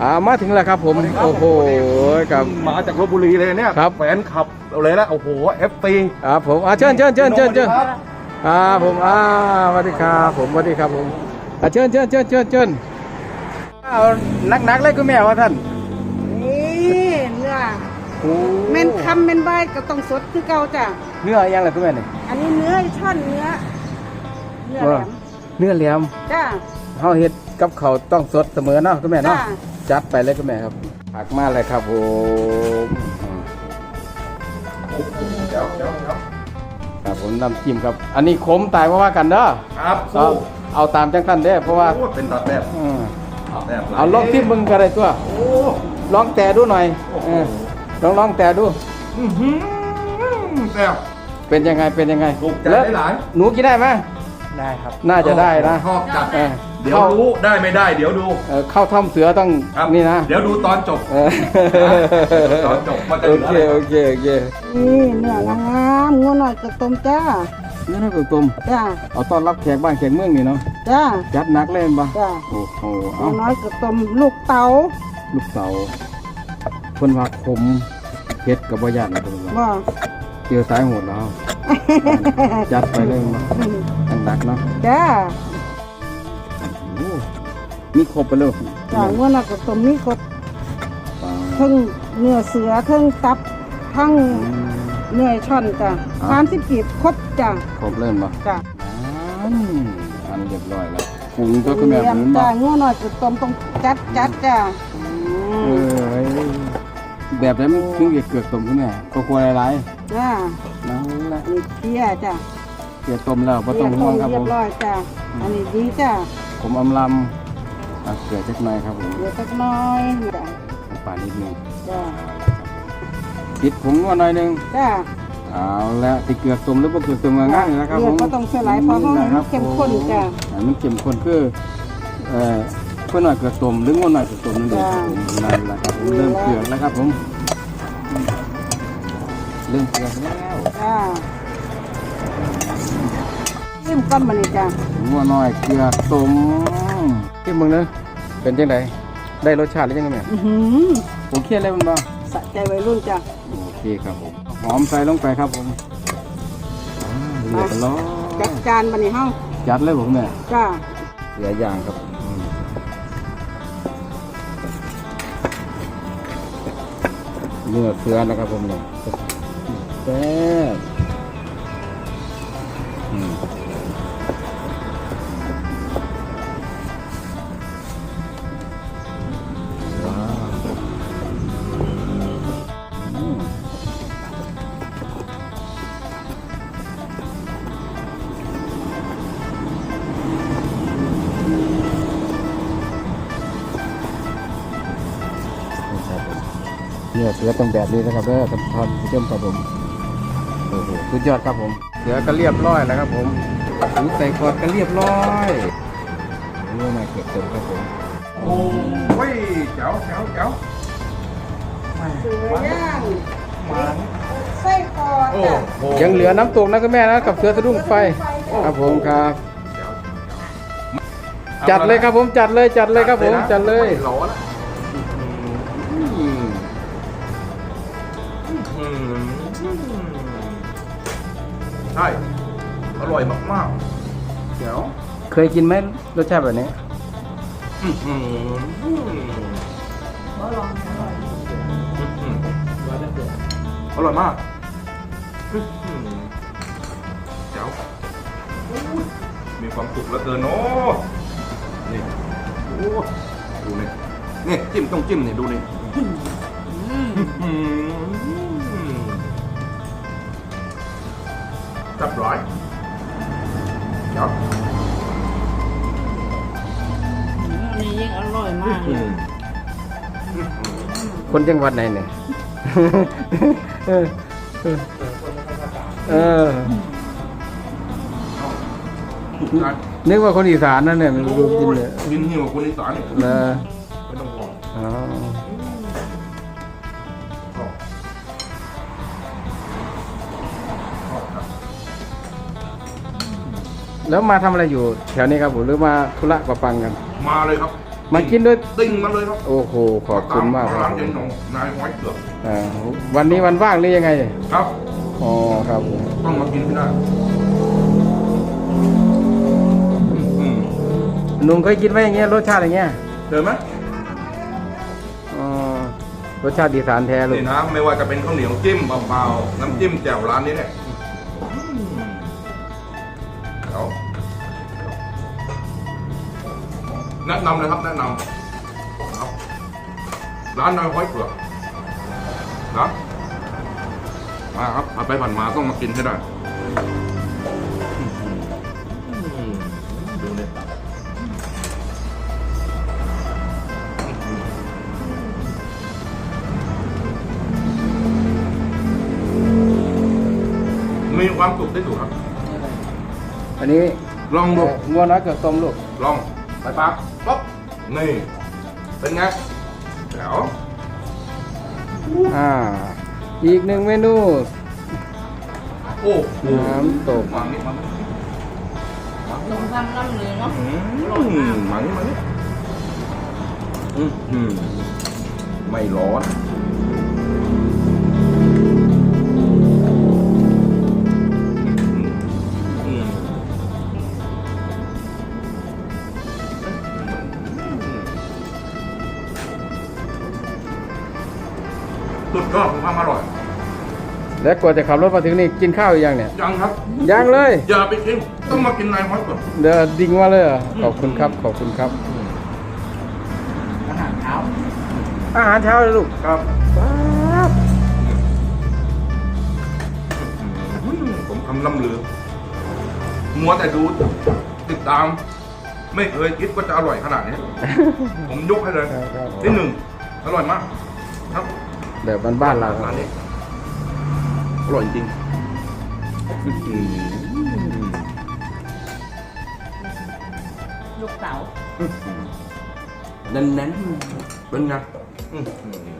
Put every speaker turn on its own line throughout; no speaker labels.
อ่ามาถึงแล้วครับผม โอ้โหครับ
มาจากลบบุรีเลยเนี่ย
ครับ
แฟนขับเลยนะโอ้โหเอฟซี
ครับผมอ่าเชิญเชิญเชิญเชิญเชิญอ่าผมอ่าสวัสดีครับผมสวัสดีครับผมอ่าเชิญเชิญเชิญเชิญเชิญเอานักนักๆเลยคุณแม่ว่าท่าน
นี่เนื้อ
โอ้
เม่นคำเม่นใบก็ต้องสดคือเก่าจ้ะ
เนื้อยังไงคุณแม่นี่
อันนี้เนื้อช่อนเนื้อเนื้อแหลม
เนื้อแหลม
จ้า
เฮาเฮ็ด กับเขาวต้องสดเสมอเนาะคุณแม่เนาะ
จ้า
จัดไปเลยคุณแม่ครับผักมาเลยครับผมครับผมน้ำจิ้มครับ อันนี้ขมตายเพราะว่ากันเด้อ
ครับ
เอาเอาตามจังท่านเด้อเพราะว่า
โอ้เป็นตัดแบบ
อืม
ตัดแบบ
เอาลองที่มึงก็ได้ตัว
โอ้
ลองแต่ดูหน่อย
โอ้โห
เออลองลองแต่ดู
อื้อหือแซ่บ
เป็นยังไงเป็นยังไง
ถูกใจ
แล้ว
หลาย
หนูกินได้ไหมได้ครับ น่าจะได้นะ
ชอบจัด
เออ
เดี๋ยว
เข้า
รู้ได้ไม่ได้ เดี๋ยวดู
เออเข้าถ้ำเสือต้อง
ครับ
นี่นะ
เดี๋ยวดูตอนจบ
เออ
ตอนจบมันจะ
โอ
เหลือ
เค
อะไร
โอเคโอเค
นี่เนื้องามๆงัวหน่อยกระต้มจ้า
นี่นะคุณตุ้ม
จ้า
เอาต้อนรับแขกบ้านแขกเมืองนี่เนาะ
จ้า
จัดหนักเลยมั้ย
จ้า
โอ้โห
งั
เอา
วน้อยกระต้มลูกเต๋า
ลูกเต๋าเพิ่นว่าขมเผ็ดกับบ่ย่านนะเพิ่นว่า
บ่
เจอสายโหดแล้ว จัดไปเลยมาหนักๆเนาะ
จ้า
โอ้ มีครบไปเลย
จ้างัวน้อยกระต้มนี่ก็
ปลา
ทั้งเนื้อเสือทั้งตับทั้ง
อืม
เนื้อช่อนจ้า
อ่า
สามสิบกีบครบจ้า
ครบเล่นบ่
จ้า
อันอันเรียบร้อยแล้วปรุงตัวคุณแม่
เรีย
ป
ม
รุงบ่
จ้างัวน้อยกระต้มต้องจัดจัดจ้า
เออแบบไหนมันถึงจะเกิดต้มคุณแม่ก็ควรหลาย
จ้า
ๆนั่นแหละ
อันนี้เพี้ยจ้า
เกิดต้มแล้วบ่ต้องห่วงครับ
เรี
ผ
ยบ
ม
ร้อยจ้าอันนี้ดีจ้า
ผมอำลำ อะเกลือจักหน่อยครับผม
เดี๋ยวสักหน้อยจ้า
น้ำปลานิดนึง
จ้า
ปิดผงว่าหน่อยหนึง
จ้า
เอาละที่เกลือต้มหรือบ่เกลือต้มก็ง่ายนะครับผม
เลือดก็ต้องใส่หลายเพราะเขาให้มันเข้มข้นจ้ะ
ให้มันเข้มข้นคือเอ่อเพื่อหน่อยเกลือต้มหรืองวหน่อยเกลือต้มนั่นเองครับผมนั่นแหละครับผมเริ่มเกลือแล้วครับผมเริ่มเกลือแล้ว
จ้าจิ้มก้อนมานี่จ้า
งัวน้อยเกลือต้ม ที่มึงเนอะเป็นจังไดได้รสชาติหรือยังไงแม่
อื้อหือ
ผมเครียดเลยมันบ่
สะใจวัยรุ่นจ้า
โอเคครับผมหอมใส่ลงไปครับผมอ่าเรียบร้อย
จัดจานมานี่เฮา
จัดเลยผมเนี่ย
จ้า
เหลืออย่างครับอืมเนื้อเสือนะครับผมเนี่ยแซ่บ เนื้อเสือต้องแบบนี้นะครับเด้อท่านท่านผู้ชมครับผมโอ้โหสุดยอดครับผม เสือก็เรียบร้อยแล้วครับผมหูใส่กอดก็เรียบร้อยเนื้อมาเก็บเต็มครับผม
โอ้ยเจ๋วเจ๋วเจ๋ว
เสือย่าง
หวาน
ไส้คอ
โอ้
จ้า
โห
ยังเหลือน้ำตกนะคุณแม่นะกับเสือสะดุ้งไฟครับผมครับจัดเลยครับผมจัดเลยจัดเลยครับผมจัดเลย
ไม่ร้อนอะ ใช่ อร่อยมาก
เดี๋ยวเคยกินไหมรสชาติแบบนี้
ๆอื้อหืออื้อหืออร่อยมากอื้อหือเจ๋วอู้ยมีความสุขเหลือเกินโอ้นี่โอ้ดูนี่นี่จิ้มต้องจิ้มนี่ดูนี่อื้อหือ จับร้อยครับ
อันนี้ยิ่งอร่อยมากเลย
คนจังหวัดไหนเนี่ยเออเออเออ นึกว่าคนอีสานนั่นเนี่ยมันดูกินเนี่ย
กินหิวคนอีสานเนี่ย
นะ
ไม่ต้องห่วง
อ๋อ แล้วมาทำอะไรอยู่แถวนี้ครับผมหรือมาธุระประปังกัน
มาเลยครับ
มากินด้วย
ติ้งมาเลยครับ
โอ้โหขอบคุณมากค
ร้า
รับ
นเย็นของนายห้อยเกือก
อ่าวันนี้วันว่างหรือยังไง
ครับ
อ๋อครับผม
ต้องมากินให้ได้อืม
หนุ่มเคยกินไหมอย่างเงี้ยรสชาติอย่างเงี้ย
เดินไหม
อ๋อรสชาติดีสานแท้ลูก
นี่นะไม่ว่าจะเป็นข้าวเหนียวจิ้มเบาๆน้ำจิ้มแจ่วร้านนี้เนี่ย แนะนำเลยครับแนะนำครับร้านนายห้อยเผือกนะมาครับผ่านไปผ่านมาต้องมากินให้ได้อืมดูเนี่ยมีความสุขที่สุดครับ
อันนี้
ลองดู
งัวน้อยเกิดต้มลูก
ลอง ไปปั๊บป๊บนี่เป็นไงแจ๋ว
อ่า อีกหนึ่งเมนู
โอ้โห
น้ำตก
มานี่มานี่
ลงทำน้ำเหลืองเนาะ
อืมมานี่มานี่อืมอืมไม่ร้อน อดของความอร่อย
และกว่าจะขับรถมาถึงนี่กินข้าวหรือยังเนี่ย
ยังครับ
ยังเลย
อย่าไปกินต้องมากินนายฮ้อยก่อน
เดี๋ยวดิ่งมาเลยเหรอขอบคุณครับขอบคุณครับ
อาหารเช้า
อาหารเช้าเลยลูก
ครับ
ป๊าบ
ผมคำล่ำลือ มัวแต่ดูติดตาม ไม่เคยคิดว่าจะอร่อยขนาดนี้ ผมยกให้เลย
ครับครับ
ที่หนึ่งอร่อยมาก ครับ
แบบบ้านๆเราค
ร้า
รับ
นนี้อร่อยจริงอื้อหือ
ลูกเต๋า
แน่นๆเป็นไงอื้อหืออ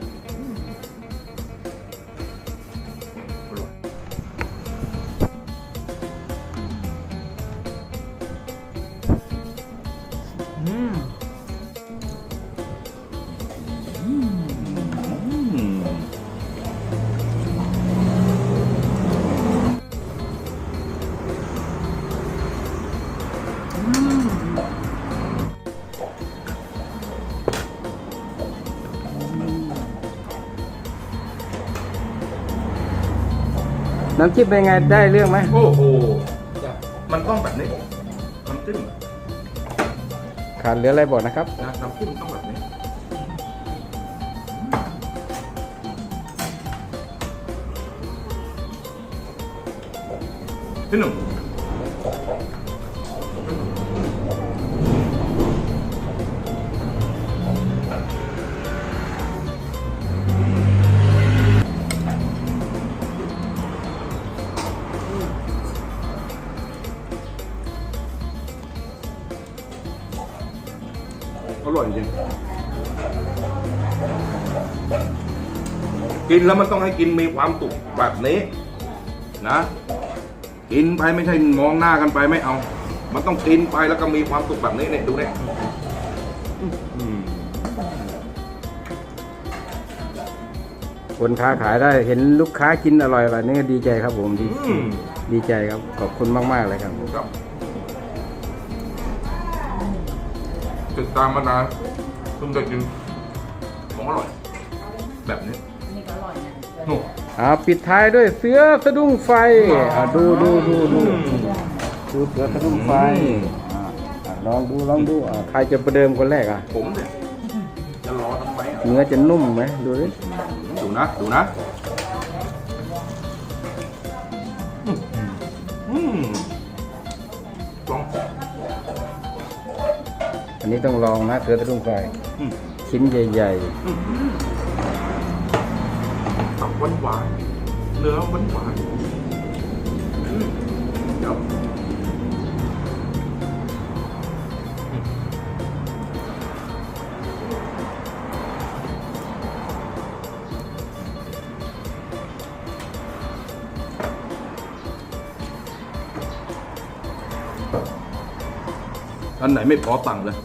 น้ำจิ้มเป็นไงได้เรื่องไหม
โอ้โหมันต้องแบบนี้น้ำจิ้ม
ขาดเหลืออะไรบอกนะครับ
นะน้ำจิ้มต้องแบบนี้ที่หนึ่ง ร่อยจริง กินแล้วมันต้องให้กินมีความสุขแบบนี้ นะ กินไปไม่ใช่มองหน้ากันไปไม่เอา มันต้องกินไปแล้วก็มีความสุขแบบนี้เนี่ยดูเนี่ยอืม
คนค้าขายได้เห็นลูกค้ากินอร่อยแบบนี้ก็ดีใจครับผมดี
อืม
ดีใจครับ ขอบคุณมาก ๆ เลยครับผม
ติดตามมานานเพิ่งได้กินของอร่อย แบบนี้
นี่ก็อร่อยนะ
โอ้
อ่าปิดท้ายด้วยเสือสะดุ้งไฟอ่าดูดูดูดูดูเสือสะดุ้งไฟอ่าอ่าลองดูลองดูอ่าใครจะประเดิมคนแรกอะ
ผมเนี่ยจะรอทำไมอะ
เนื้อจะนุ่มไหมดูดิ
ดูนะ ดูนะ อั
นนี้ต้องลองนะเสือสะดุ้งไฟ
อืม
ชิ้นใหญ่
ตับหวานหวานๆเนื้อหวานหวาน อันไหนไม่พอตังค์เลย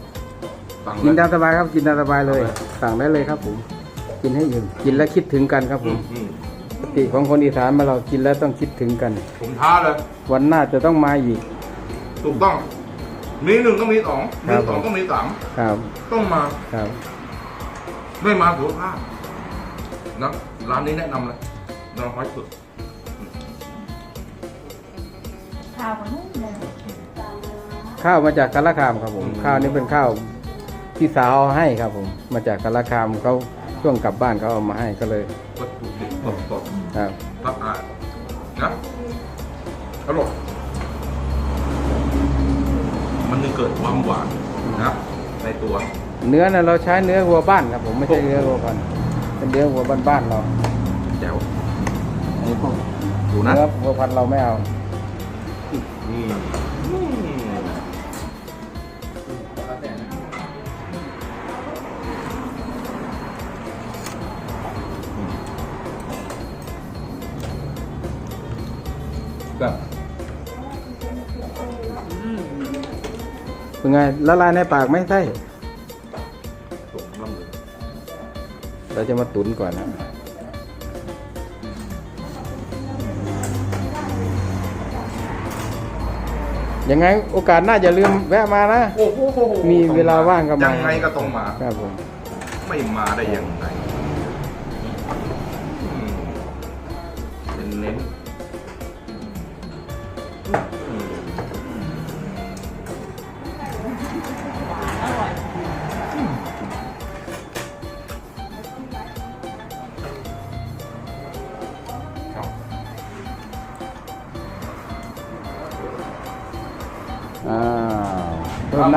สั่ง
กิน
เล
ตายมสบายครับกินตามสบายเลยสั่งได้เลยครับผม กินให้อิ่มกินแล้วคิดถึงกันครับผ
อื
ม
มอืม
ปกติของคนอีสานมาเรากินแล้วต้องคิดถึงกัน
ผมท้าเลย
วันหน้าจะต้องมาอีก
ถูกต้อง มีหนึ่งก็มีสอง
ครั
มี
บ
สองก็มีสาม
ครับ
ต้องมา
ครับ
ไม่มาถือว่าพลาดนะร้านนี้แนะนำเลยนอนห้อยสุด
ข้าวมันนุ่มเลย
ข้าวมาจากกะละคามครับผม ข้าวนี้เป็นข้าวที่สาวเอาให้ครับผม มาจากกะละคามเขาช่วงกลับบ้านเขาเอามาให้ก็เลย
วัตถุดิบสดสด
ครับ
สะอาดนะอร่อยมันจะเกิดความหวานนะในตัว
เนื้อนะเราใช้เนื้อวัวบ้านครับผมไม่ใช่เนื้อวัวพันธุ์เป็นเนื้อวัวบ้านๆเรา
แจ๋ว
อันนี้พวก
ดูนะ
เนื้อวัวพันธุ์เราไม่เอา
อื แบบ
เป็นไงละลายในปากไหม่ใช่
สุกน้ำเหลือง
เราจะมาตุ๋นก่อนนะยังไงโอกาสหน้าอย่าลืมแวะมานะ
โอ้โห
มีเวลาว่างก็มา ยั
ยังไงก็ต้องมา
ครับผม
ไม่มาได้ยังไง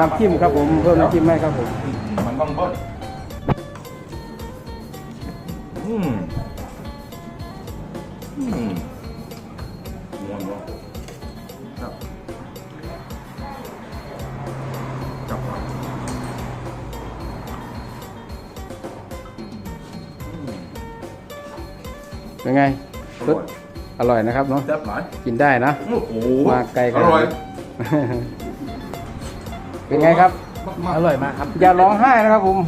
น้ำจิ้มครับผมเพิ่มน้ำจิ้มให้ครับผม
มันต้องเบิ้ลอืมอืมม้วนม้วนครับจับมาอืม
เป็นไง
อร่อย
อร่อยนะครับเนาะ
แซ่บหลาย
กินได้นะ
โอ้โห
มาไกลข
อ
นาด
ร่อย
นี้ เป็นไงครับ
มาก
อร่อยมากครับ อย่าร้องไห้นะครับผม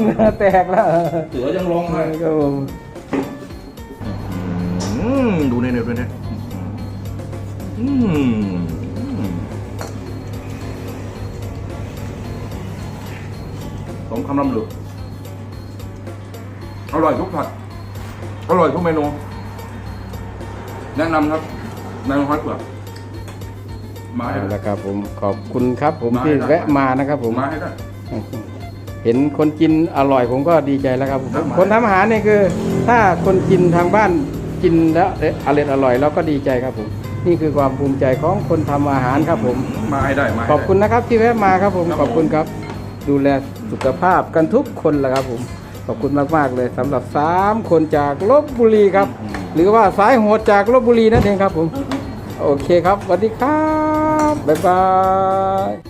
เหงื่อแตกแล้ว
เสือยังร้องไห้
ครับผม
อืมดูเนี่ยดูเนี่ยอืมอืมสมคำลำลึกอร่อยทุกผัด อร่อยทุกเมนู แนะนำครับนายฮอตเปลือก มาให้
เอา
ได้
ละครับผมขอบคุณครับผม
มา
ที่
ให้ได้
แวะมานะครับผม
มาให้ได้
เห็นคนกินอร่อยผมก็ดีใจแล้วครับผม
ครับ
คนทำอาหารเนี่ยคือ ถ้าคนกินทางบ้านกินแล้วอร่อยอร่อยเราก็ดีใจครับผม นี่คือความภูมิใจของคนทำอาหารครับผม
มาให้ได้มาให้
ขอบคุณ
ได้
นะครับที่แวะมาครับผม
ครับ
ขอบคุณครับ ดูแลสุขภาพกันทุกคนแหละครับผมขอบคุณมากๆเลยสำหรับสามคนจากลบบุรีครับ หรือว่าสายโหดจากลบบุรีนั่นเองครับผม โอเคครับสวัสดีครับ บ๊ายบาย